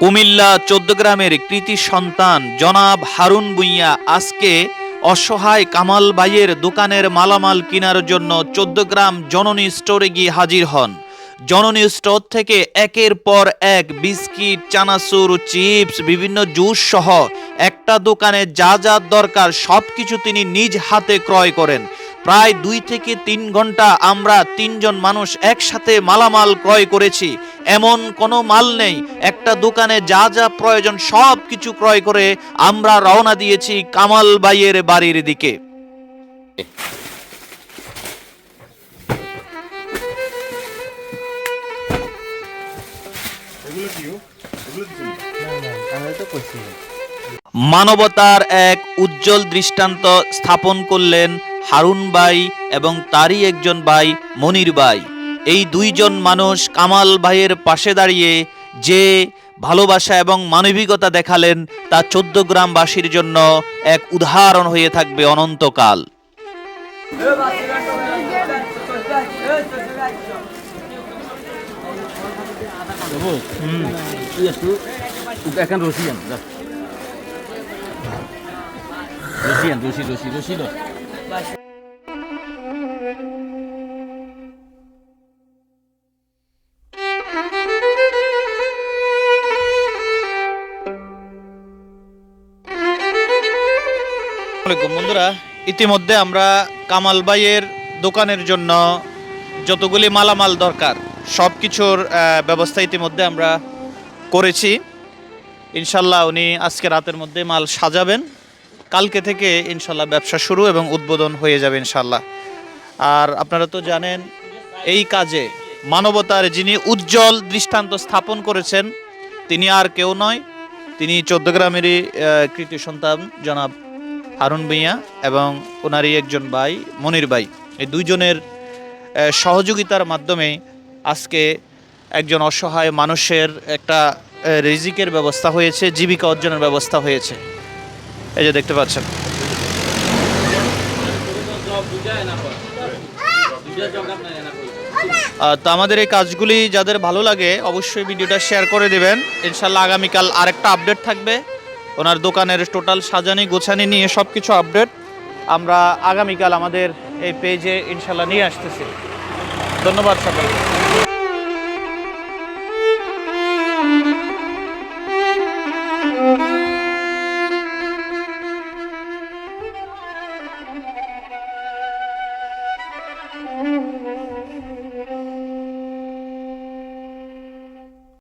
কুমিল্লা চোদ্দগ্রামের কৃতি সন্তান জনাব হারুন বুইয়া আজকে অসহায় কামাল ভাইয়ের দোকানের মালামাল কেনার জন্য চোদ্দগ্রাম জননী স্টোরে গিয়ে হাজির হন। জননী স্টোর থেকে একের পর এক বিস্কিট, চানাচুর, চিপস, বিভিন্ন জুস সহ একটা দোকানে যা যা দরকার সব কিছু তিনি নিজ হাতে ক্রয় করেন। প্রায় দুই থেকে তিন ঘণ্টা আমরা তিনজন মানুষ একসাথে মালামাল ক্রয় করেছি। এমন কোনো মাল নেই। একটা দোকানে যা যা প্রয়োজন সব কিছু ক্রয় করে আমরা রওনা দিয়েছি কামাল বাইয়ের বাড়ির দিকে। মানবতার এক উজ্জ্বল দৃষ্টান্ত স্থাপন করলেন হারুন ভাই এবং তারই একজন ভাই মনির ভাই। এই দুইজন মানুষ কামাল ভাইয়ের পাশে দাঁড়িয়ে যে ভালোবাসা এবং মানবিকতা দেখালেন তা চোদ্দ গ্রামবাসীর জন্য এক উদাহরণ হয়ে থাকবে অনন্তকাল একটু ওকে এখন আসসালামাইকুম বন্ধুরা, ইতিমধ্যে আমরা কামাল ভাইয়ের দোকানের জন্য যতগুলি মালামাল দরকার সব কিছুর ব্যবস্থা ইতিমধ্যে আমরা করেছি। ইনশাল্লাহ উনি আজকে রাতের মধ্যে মাল সাজাবেন। কালকে থেকে ইনশাল্লাহ ব্যবসা শুরু এবং উদ্বোধন হয়ে যাবে ইনশাল্লাহ। আর আপনারা তো জানেন, এই কাজে মানবতার যিনি উজ্জ্বল দৃষ্টান্ত স্থাপন করেছেন, তিনি আর কেউ নয়, তিনি চোদ্দগ্রামেরই কৃতি সন্তান, জনাব হারুন ভুঁইয়া এবং ওনারই একজন ভাই, মনির ভাই। এই দুইজনের সহযোগিতার মাধ্যমে আজকে একজন অসহায় মানুষের একটা রিজিকের ব্যবস্থা হয়েছে, জীবিকা অর্জনের ব্যবস্থা হয়েছে। এই যে দেখতে পাচ্ছেন। তো আমাদের এই কাজগুলি যাদের ভালো লাগে অবশ্যই ভিডিওটা শেয়ার করে দেবেন। ইনশাল্লাহ আগামীকাল আরেকটা আপডেট থাকবে। ওনার দোকানের টোটাল সাজানি গোছানি নিয়ে সব কিছু আপডেট আমরা আগামীকাল আমাদের এই পেজে ইনশাল্লাহ নিয়ে আসতেছি। ধন্যবাদ সকলকে।